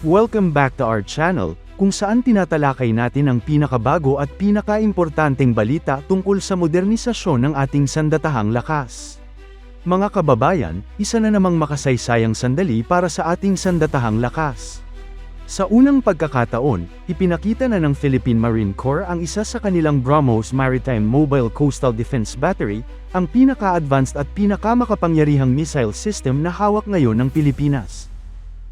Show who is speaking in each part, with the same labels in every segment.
Speaker 1: Welcome back to our channel, kung saan tinatalakay natin ang pinakabago at pinakaimportanteng balita tungkol sa modernisasyon ng ating sandatahang lakas. Mga kababayan, isa na namang makasaysayang sandali para sa ating sandatahang lakas. Sa unang pagkakataon, ipinakita na ng Philippine Marine Corps ang isa sa kanilang BrahMos Maritime Mobile Coastal Defense Battery, ang pinaka-advanced at pinakamakapangyarihang missile system na hawak ngayon ng Pilipinas.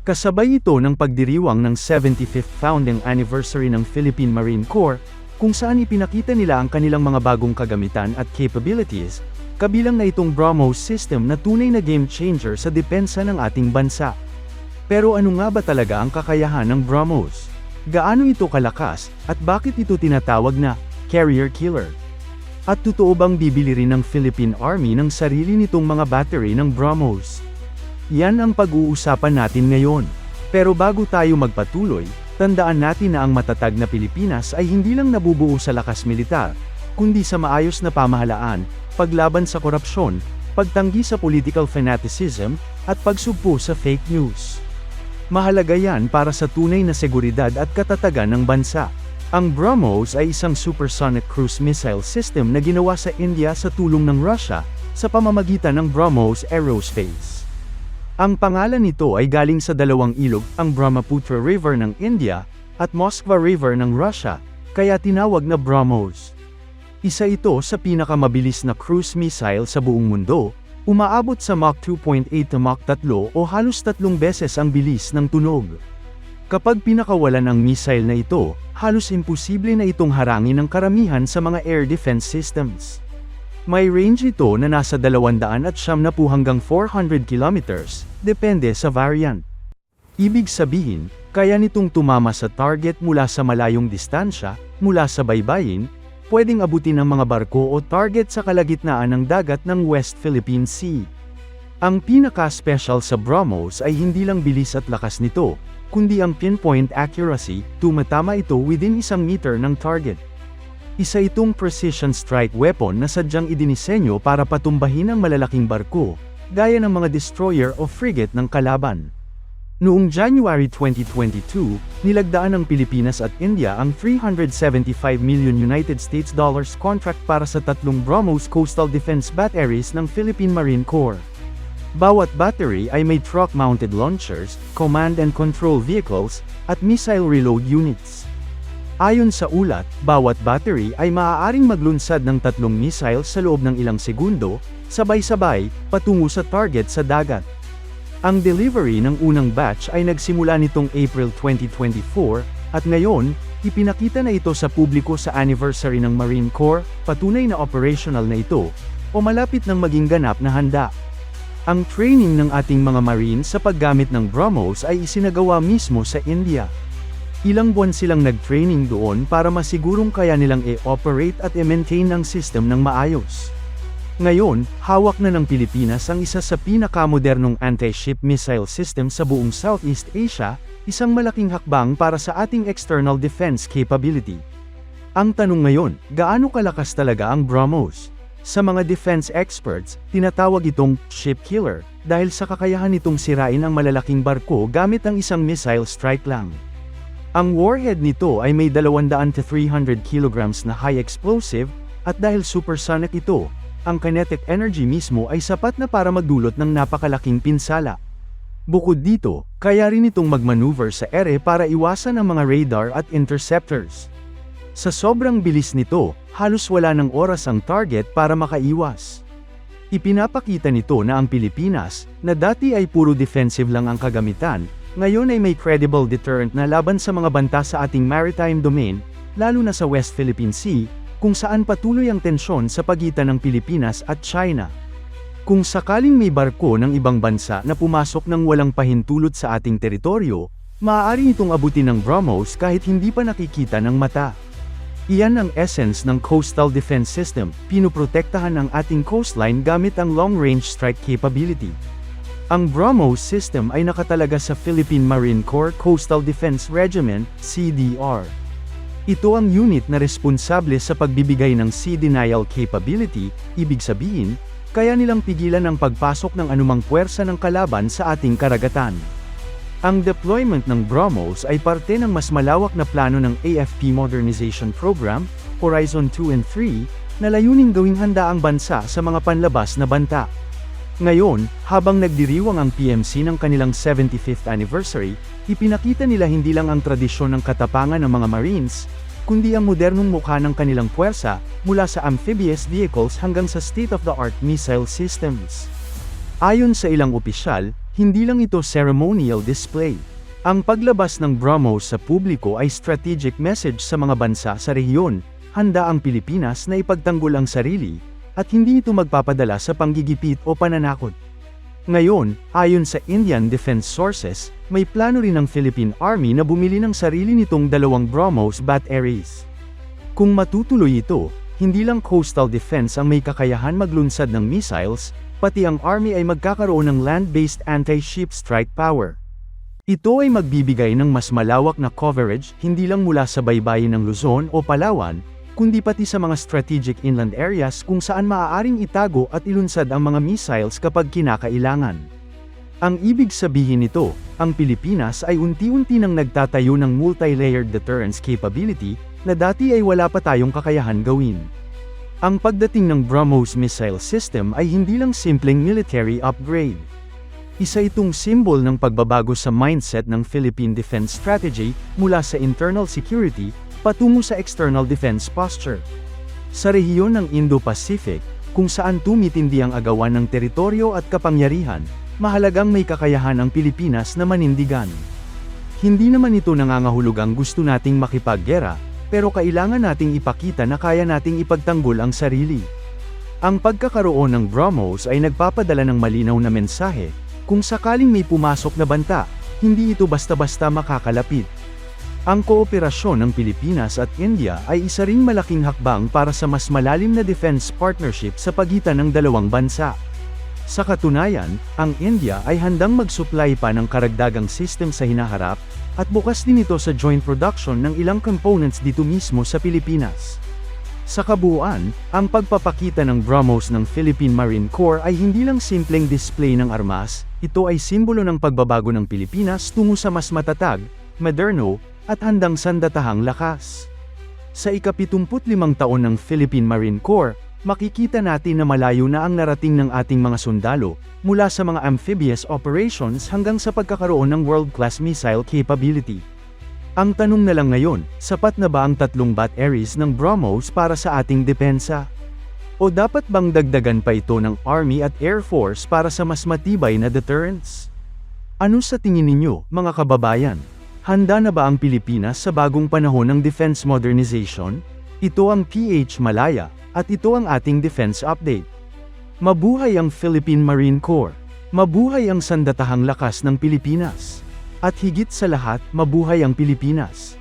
Speaker 1: Kasabay ito ng pagdiriwang ng 75th founding anniversary ng Philippine Marine Corps, kung saan ipinakita nila ang kanilang mga bagong kagamitan at capabilities, kabilang na itong BrahMos system na tunay na game changer sa depensa ng ating bansa. Pero ano nga ba talaga ang kakayahan ng BrahMos? Gaano ito kalakas, at bakit ito tinatawag na carrier killer? At totoo bang bibili rin ng Philippine Army ng sarili nitong mga battery ng BrahMos? Yan ang pag-uusapan natin ngayon. Pero bago tayo magpatuloy, tandaan natin na ang matatag na Pilipinas ay hindi lang nabubuo sa lakas militar, kundi sa maayos na pamahalaan, paglaban sa korupsyon, pagtanggi sa political fanaticism, at pagsugpo sa fake news. Mahalaga yan para sa tunay na seguridad at katatagan ng bansa. Ang BrahMos ay isang supersonic cruise missile system na ginawa sa India sa tulong ng Russia, sa pamamagitan ng BrahMos Aerospace. Ang pangalan nito ay galing sa dalawang ilog, ang Brahmaputra River ng India, at Moskva River ng Russia, kaya tinawag na BrahMos. Isa ito sa pinakamabilis na cruise missile sa buong mundo, umaabot sa Mach 2.8 to Mach 3 o halos tatlong beses ang bilis ng tunog. Kapag pinakawalan ang missile na ito, halos imposible na itong harangin ng karamihan sa mga air defense systems. May range ito na nasa 200 at siyam na po hanggang 400 kilometers, depende sa variant. Ibig sabihin, kaya nitong tumama sa target mula sa malayong distansya, mula sa baybayin, pwedeng abutin ng mga barko o target sa kalagitnaan ng dagat ng West Philippine Sea. Ang pinaka-special sa BrahMos ay hindi lang bilis at lakas nito, kundi ang pinpoint accuracy, tumatama ito within isang meter ng target. Isa itong precision strike weapon na sadyang idinisenyo para patumbahin ang malalaking barko, gaya ng mga destroyer o frigate ng kalaban. Noong January 2022, nilagdaan ng Pilipinas at India ang 375 million United States dollars contract para sa tatlong BrahMos coastal defense batteries ng Philippine Marine Corps. Bawat battery ay may truck-mounted launchers, command and control vehicles, at missile reload units. Ayon sa ulat, bawat battery ay maaaring maglunsad ng tatlong missiles sa loob ng ilang segundo, sabay-sabay, patungo sa target sa dagat. Ang delivery ng unang batch ay nagsimula nitong April 2024, at ngayon, ipinakita na ito sa publiko sa anniversary ng Marine Corps, patunay na operational na ito, o malapit ng maging ganap na handa. Ang training ng ating mga Marine sa paggamit ng BrahMos ay isinagawa mismo sa India. Ilang buwan silang nag-training doon para masigurong kaya nilang i-operate at i-maintain ang system ng maayos. Ngayon, hawak na ng Pilipinas ang isa sa pinakamodernong anti-ship missile system sa buong Southeast Asia, isang malaking hakbang para sa ating external defense capability. Ang tanong ngayon, gaano kalakas talaga ang BrahMos? Sa mga defense experts, tinatawag itong ship killer dahil sa kakayahan nitong sirain ang malalaking barko gamit ang isang missile strike lang. Ang warhead nito ay may 200 to 300 kilograms na high explosive, at dahil supersonic ito, ang kinetic energy mismo ay sapat na para magdulot ng napakalaking pinsala. Bukod dito, kaya rin itong magmaneuver sa ere para iwasan ang mga radar at interceptors. Sa sobrang bilis nito, halos wala ng oras ang target para makaiwas. Ipinapakita nito na ang Pilipinas, na dati ay puro defensive lang ang kagamitan, ngayon ay may credible deterrent na laban sa mga banta sa ating maritime domain, lalo na sa West Philippine Sea, kung saan patuloy ang tensyon sa pagitan ng Pilipinas at China. Kung sakaling may barko ng ibang bansa na pumasok ng walang pahintulot sa ating teritoryo, maaari itong abutin ng BrahMos kahit hindi pa nakikita ng mata. Iyan ang essence ng coastal defense system, pinuprotektahan ang ating coastline gamit ang long-range strike capability. Ang BrahMos system ay nakatalaga sa Philippine Marine Corps Coastal Defense Regiment, CDR. Ito ang unit na responsable sa pagbibigay ng sea denial capability, ibig sabihin, kaya nilang pigilan ang pagpasok ng anumang puwersa ng kalaban sa ating karagatan. Ang deployment ng BrahMos ay parte ng mas malawak na plano ng AFP Modernization Program, Horizon 2 and 3, na layuning gawing handa ang bansa sa mga panlabas na banta. Ngayon, habang nagdiriwang ang PMC ng kanilang 75th anniversary, ipinakita nila hindi lang ang tradisyon ng katapangan ng mga Marines, kundi ang modernong mukha ng kanilang puwersa, mula sa amphibious vehicles hanggang sa state-of-the-art missile systems. Ayon sa ilang opisyal, hindi lang ito ceremonial display. Ang paglabas ng BrahMos sa publiko ay strategic message sa mga bansa sa rehiyon, handa ang Pilipinas na ipagtanggol ang sarili, at hindi ito magpapadala sa panggigipit o pananakot. Ngayon, ayon sa Indian Defense Sources, may plano rin ng Philippine Army na bumili ng sarili nitong dalawang BrahMos batteries. Kung matutuloy ito, hindi lang coastal defense ang may kakayahan maglunsad ng missiles, pati ang Army ay magkakaroon ng land-based anti-ship strike power. Ito ay magbibigay ng mas malawak na coverage hindi lang mula sa baybayin ng Luzon o Palawan, kundi pati sa mga strategic inland areas kung saan maaaring itago at ilunsad ang mga missiles kapag kinakailangan. Ang ibig sabihin nito, ang Pilipinas ay unti-unti nang nagtatayo ng multi-layered deterrence capability na dati ay wala pa tayong kakayahan gawin. Ang pagdating ng BrahMos missile system ay hindi lang simpleng military upgrade. Isa itong symbol ng pagbabago sa mindset ng Philippine defense strategy mula sa internal security patungo sa external defense posture. Sa rehiyon ng Indo-Pacific, kung saan tumitindi ang agawan ng teritoryo at kapangyarihan, mahalagang may kakayahan ang Pilipinas na manindigan. Hindi naman ito nangangahulugang gusto nating makipaggera, pero kailangan nating ipakita na kaya nating ipagtanggol ang sarili. Ang pagkakaroon ng BrahMos ay nagpapadala ng malinaw na mensahe, kung sakaling may pumasok na banta, hindi ito basta-basta makakalapit. Ang kooperasyon ng Pilipinas at India ay isa ring malaking hakbang para sa mas malalim na defense partnership sa pagitan ng dalawang bansa. Sa katunayan, ang India ay handang mag-supply pa ng karagdagang system sa hinaharap, at bukas din ito sa joint production ng ilang components dito mismo sa Pilipinas. Sa kabuuan, ang pagpapakita ng BrahMos ng Philippine Marine Corps ay hindi lang simpleng display ng armas, ito ay simbolo ng pagbabago ng Pilipinas tungo sa mas matatag, moderno, at handang sandatahang lakas. Sa ikapitumput-limang taon ng Philippine Marine Corps, makikita natin na malayo na ang narating ng ating mga sundalo, mula sa mga amphibious operations hanggang sa pagkakaroon ng world-class missile capability. Ang tanong na lang ngayon, sapat na ba ang tatlong batteries ng BrahMos para sa ating depensa? O dapat bang dagdagan pa ito ng Army at Air Force para sa mas matibay na deterrence? Ano sa tingin ninyo, mga kababayan? Handa na ba ang Pilipinas sa bagong panahon ng defense modernization? Ito ang PH Malaya, at ito ang ating defense update. Mabuhay ang Philippine Marine Corps. Mabuhay ang sandatahang lakas ng Pilipinas. At higit sa lahat, mabuhay ang Pilipinas.